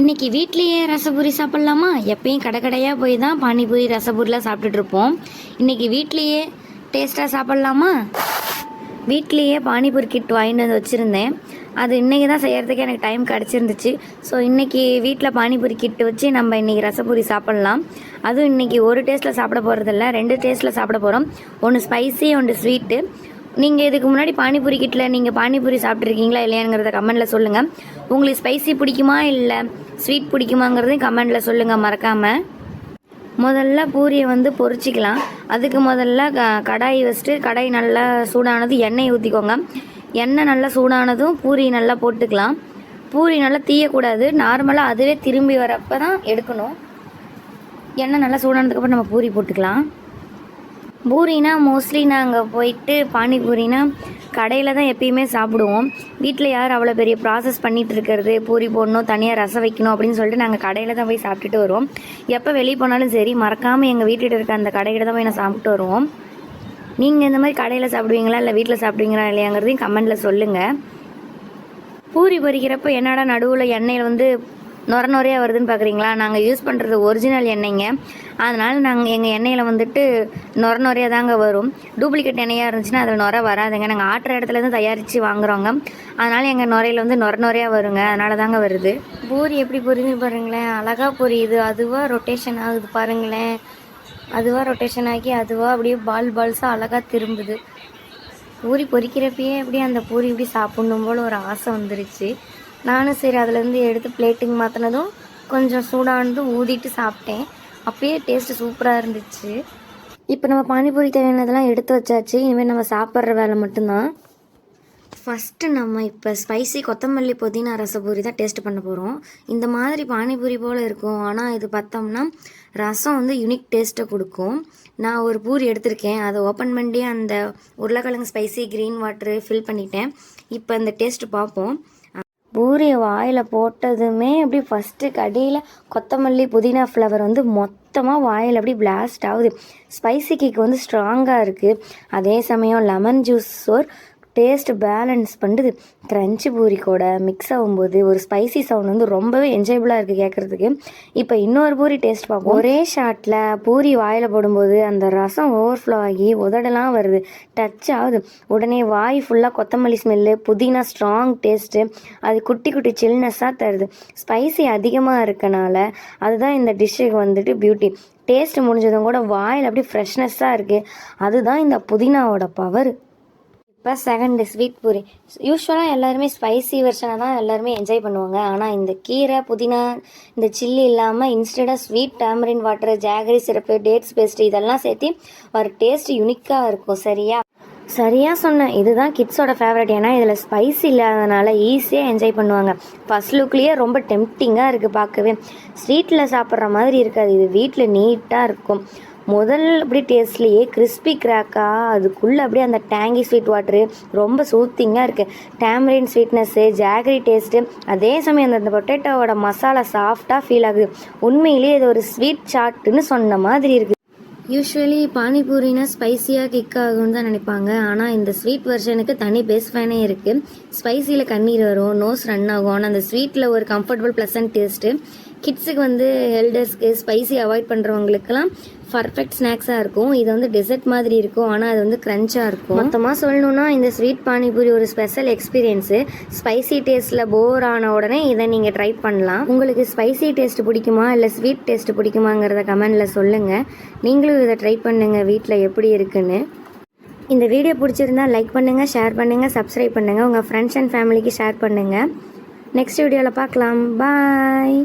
இன்னைக்கு வீட்லேயே ரசபூரி சாப்பிட்லாமா? எப்பயும் கடை கடையாக போய் தான் பானிபூரி ரசபூரிலாம் சாப்பிட்டுட்டு இருப்போம். இன்னைக்கு வீட்லேயே டேஸ்ட்டாக சாப்பிட்லாமா? வீட்லேயே பானிபூரி கிட் வாங்கிட்டு வந்து வச்சுருந்தேன். அது இன்றைக்கி தான் செய்கிறதுக்கு எனக்கு டைம் கிடச்சிருந்துச்சு. ஸோ இன்றைக்கி வீட்டில் பானிபூரி கிட்டு வச்சு நம்ம இன்றைக்கி ரசபூரி சாப்பிட்லாம். அதுவும் இன்றைக்கி ஒரு டேஸ்ட்டில் சாப்பிட போகிறதில்ல ரெண்டு டேஸ்ட்டில் சாப்பிட போகிறோம் ஒன்று ஸ்பைசி ஒன்று ஸ்வீட்டு நீங்கள் இதுக்கு முன்னாடி பானிபூரி கிட்டில் நீங்கள் பானிபூரி சாப்பிட்ருக்கீங்களா இல்லையாங்கிறத கமெண்டில் சொல்லுங்கள் உங்களுக்கு ஸ்பைசி பிடிக்குமா இல்லை ஸ்வீட் பிடிக்குமாங்கிறதையும் கமெண்டில் சொல்லுங்கள் மறக்காமல் முதல்ல பூரியை வந்து பொறிச்சிக்கலாம். அதுக்கு முதல்ல க- கடாய் வச்சுட்டு கடாய் நல்லா சூடானது எண்ணெய் ஊற்றிக்கோங்க எண்ணெய் நல்லா சூடானதும் பூரி நல்லா போட்டுக்கலாம். பூரி நல்லா தீயக்கூடாது. நார்மலாக அதுவே திரும்பி வரப்போ தான் எடுக்கணும். எண்ணெய் நல்லா சூடானதுக்கப்புறம் நம்ம பூரி போட்டுக்கலாம். பூரினா மோஸ்ட்லி நாங்கள் போயிட்டு பானிபூரினா கடையில் தான் எப்பயுமே சாப்பிடுவோம். வீட்டில் யார் அவ்வளோ பெரிய ப்ராசஸ் பண்ணிகிட்டு இருக்கிறது பூரி போடணும் தனியாக ரசம் வைக்கணும் அப்படின்னு சொல்லிட்டு நாங்கள் கடையில் தான் போய் சாப்பிட்டுட்டு வருவோம். எப்போ வெளியே போனாலும் சரி மறக்காமல் எங்கள் வீட்டுக்கிட்ட இருக்க அந்த கடையில் தான் போய் நான் சாப்பிட்டு வருவோம். நீங்கள் இந்த மாதிரி கடையில் சாப்பிடுவீங்களா இல்லை வீட்டில் சாப்பிடுவீங்களா இல்லையாங்கிறதையும் கமெண்ட்டில் சொல்லுங்கள் பூரி பொறிக்கிறப்போ என்னடா நடுவில் எண்ணெயில் வந்து நொர நொறையாக வருதுன்னு பார்க்குறீங்களா நாங்கள் யூஸ் பண்ணுறது ஒரிஜினல் எண்ணெய்ங்க. அதனால் நாங்கள் எங்கள் எண்ணெயில் வந்துட்டு நொர நொறையாக தாங்க வரும். டூப்ளிகேட் எண்ணெயாக இருந்துச்சுன்னா அதில் நொர வராதுங்க. நாங்கள் ஆட்டுற இடத்துலேருந்து தயாரித்து வாங்குறோங்க. அதனால் எங்கள் நுரையில் வந்து நொர நொறையாக வருங்க. அதனால தாங்க வருது. பூரி எப்படி பொரியுது பாருங்களேன். அழகாக பொரியுது. அதுவாக ரொட்டேஷன் ஆகுது பாருங்களேன். அதுவாக ரொட்டேஷன் ஆகி அதுவாக அப்படியே பால் பால்ஸாக அழகாக திரும்புது. பூரி பொரிக்கிறப்பயே அப்படியே அந்த பூரி இப்படி சாப்பிடணும் போல் ஒரு ஆசை வந்துருச்சு. நானும் சரி அதுலேருந்து எடுத்து பிளேட்டுக்கு மாற்றினதும் கொஞ்சம் சூடானது ஊதிட்டு சாப்பிட்டேன். அப்பயே டேஸ்ட்டு சூப்பராக இருந்துச்சு. இப்போ நம்ம பானிபூரி தேவையானதெல்லாம் எடுத்து வச்சாச்சு. இனிமேல் நம்ம சாப்பிட்ற வேலை மட்டும்தான். ஃபஸ்ட்டு நம்ம இப்போ ஸ்பைசி கொத்தமல்லி புதினா ரசபூரி தான் டேஸ்ட் பண்ண போகிறோம் இந்த மாதிரி பானிபூரி போல் இருக்கும். ஆனால் இது பார்த்தோம்னா ரசம் வந்து யுனிக் டேஸ்ட்டை கொடுக்கும். நான் ஒரு பூரி எடுத்திருக்கேன். அதை ஓப்பன் பண்ணி அந்த உருளைக்கிழங்கு ஸ்பைசி க்ரீன் வாட்டரு ஃபில் பண்ணிட்டேன். இப்போ இந்த டேஸ்ட்டு பார்ப்போம். பூரியை வாயில் போட்டதுமே அப்படி ஃபஸ்ட்டு கடியில் கொத்தமல்லி புதினா ஃப்ளவர் வந்து மொத்தமாக வாயில் அப்படி பிளாஸ்ட் ஆகுது. ஸ்பைசி கேக் வந்து ஸ்ட்ராங்காக இருக்குது அதே சமயம் லெமன் ஜூஸ் ஒரு டேஸ்ட் பேலன்ஸ் பண்ணுது க்ரன்ச்சி பூரி கூட மிக்ஸ் ஆகும்போது ஒரு ஸ்பைசி சவுண்ட் வந்து ரொம்பவே என்ஜாயபுளாக இருக்குது கேட்குறதுக்கு இப்போ இன்னொரு பூரி டேஸ்ட் பார்ப்போம். ஒரே ஷாட்டில் பூரி வாயில் போடும்போது அந்த ரசம் ஓவர்ஃப்ளோ ஆகி உதடெல்லாம் வருது. டச் ஆகுது. உடனே வாய் ஃபுல்லாக கொத்தமல்லி ஸ்மெல்லு புதினா ஸ்ட்ராங் டேஸ்ட்டு அது குட்டி குட்டி சில்னஸ்ஸாக தருது. ஸ்பைசி அதிகமாக இருக்கனால அதுதான் இந்த டிஷ்ஷுக்கு வந்துட்டு பியூட்டி டேஸ்ட் முடிஞ்சதும் கூட வாயில் அப்படியே ஃப்ரெஷ்னஸ்ஸாக இருக்குது அதுதான் இந்த புதினாவோட பவர் இப்போ செகண்ட் ஸ்வீட் பூரி யூஸ்வலாக எல்லாருமே ஸ்பைசி வெர்ஷனை தான் எல்லாருமே என்ஜாய் பண்ணுவாங்க. ஆனால் இந்த கீரை புதினா இந்த சில்லி இல்லாமல் இன்ஸ்டடாக ஸ்வீட் டேமரின் வாட்டர் ஜாகரி சிறப்பு டேட்ஸ் பேஸ்ட் இதெல்லாம் சேர்த்து ஒரு டேஸ்ட் யுனிக்காக இருக்கும். சரியா? சரியாக சொன்னேன். இதுதான் கிட்ஸோட ஃபேவரட் ஏன்னா இதில் ஸ்பைஸ் இல்லாதனால ஈஸியாக என்ஜாய் பண்ணுவாங்க. ஃபர்ஸ்ட் லுக்லேயே ரொம்ப டெம்ப்டிங்காக இருக்குது பார்க்கவே. ஸ்ட்ரீட்டில் சாப்பிட்ற மாதிரி இருக்காது. இது வீட்டில் நீட்டாக இருக்கும். முதல் அப்படி டேஸ்ட்லேயே கிறிஸ்பி கிராக்காக அதுக்குள்ளே அப்படியே அந்த டேங்கி ஸ்வீட் வாட்டரு ரொம்ப சூத்திங்காக இருக்குது டேமரின் ஸ்வீட்னஸ்ஸு ஜாகரி டேஸ்ட்டு அதே சமயம் அந்த- அந்த பொட்டேட்டோவோட மசாலா சாஃப்டாக ஃபீல் ஆகுது. உண்மையிலேயே இது ஒரு ஸ்வீட் சாட்டுன்னு சொன்ன மாதிரி இருக்குது யூஸ்வலி பானிபூரினா ஸ்பைசியாக கிக் ஆகும்னு தான் நினைப்பாங்க. ஆனால் இந்த ஸ்வீட் வெர்ஷனுக்கு தனி பேஸ் ஃபேனே இருக்குது ஸ்பைசியில் கண்ணீர் வரும் நோஸ் ரன் ஆகும். ஆனால் அந்த ஸ்வீட்டில் ஒரு கம்ஃபர்டபுள் ப்ளசன்ட் டேஸ்ட்டு கிட்ஸுக்கு வந்து எல்டர்ஸ்க்கு ஸ்பைசி அவாய்ட் பண்ணுறவங்களுக்குலாம் பர்ஃபெக்ட் ஸ்நாக்ஸாக இருக்கும். இது வந்து டெசர்ட் மாதிரி இருக்கும். ஆனால் அது வந்து க்ரன்ச்சாக இருக்கும். மொத்தமாக சொல்லணும்னா இந்த ஸ்வீட் பானிபூரி ஒரு ஸ்பெஷல் எக்ஸ்பீரியன்ஸு ஸ்பைசி டேஸ்ட்டில் போர் ஆன உடனே இதை நீங்கள் ட்ரை பண்ணலாம். உங்களுக்கு ஸ்பைசி டேஸ்ட் பிடிக்குமா? இல்லை ஸ்வீட் டேஸ்ட் பிடிக்குமாங்கிறத கமெண்டில் சொல்லுங்கள் நீங்களும் இதை ட்ரை பண்ணுங்கள் வீட்டில் எப்படி இருக்குன்னு. இந்த வீடியோ பிடிச்சிருந்தா லைக் பண்ணுங்கள் ஷேர் பண்ணுங்கள் சப்ஸ்கிரைப் பண்ணுங்கள் உங்கள் ஃப்ரெண்ட்ஸ் அண்ட் ஃபேமிலிக்கு ஷேர் பண்ணுங்கள் நெக்ஸ்ட் வீடியோவில் பார்க்கலாம். பாய்